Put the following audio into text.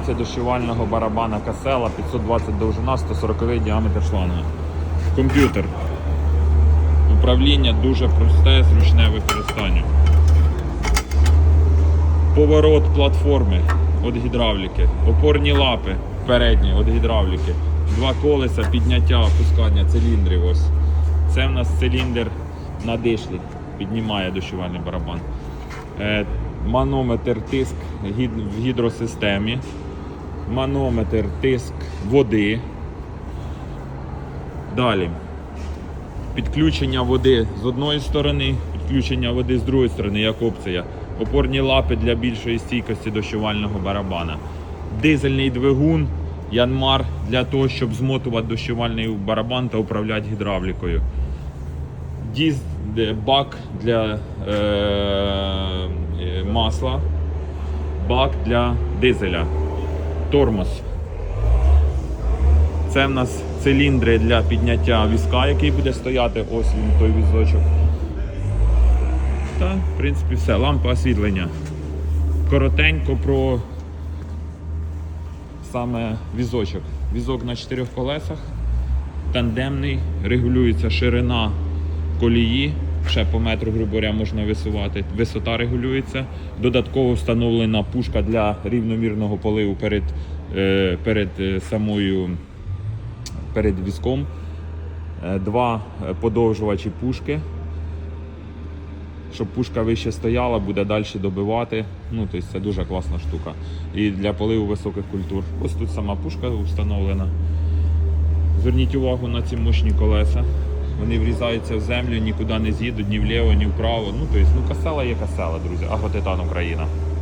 Це дощувального барабана Касела 520 довжина, 140 діаметр шланга. Комп'ютер. Управління дуже просте, зручне використання. Поворот платформи від гідравліки. Опорні лапи передні від гідравліки. Два колеса, підняття, опускання циліндрів. Ось. Це в нас циліндр на дишлі. Піднімає дощувальний барабан. Манометр тиск в гідросистемі. Манометр тиск води. Далі. Підключення води з одної сторони, підключення води з другої сторони, як опція. Опорні лапи для більшої стійкості дощувального барабана. Дизельний двигун Янмар для того, щоб змотувати дощувальний барабан та управляти гідравлікою. Діз, бак для е, масла, бак для дизеля, тормоз. Це в нас циліндри для підняття візка, який буде стояти. Ось він той візочок. Та, в принципі, все. Лампа освітлення. Коротенько про саме візочок. Візок на чотирьох колесах, тандемний, регулюється ширина колії. Ще по метру, грубо говоря, можна висувати. Висота регулюється. Додатково встановлена пушка для рівномірного поливу перед, е, перед е, самою перед візком. Е, Два подовжувачі пушки. Щоб пушка вище стояла, буде далі добивати. Ну, тобто це дуже класна штука. І для поливу високих культур. Ось тут сама пушка встановлена. Зверніть увагу на ці мощні колеса. Вони врізаються в землю, нікуди не з'їдуть, ні вліво, ні вправо. Ну, тобто, ну, касела є касела, друзі. Агротитан Україна.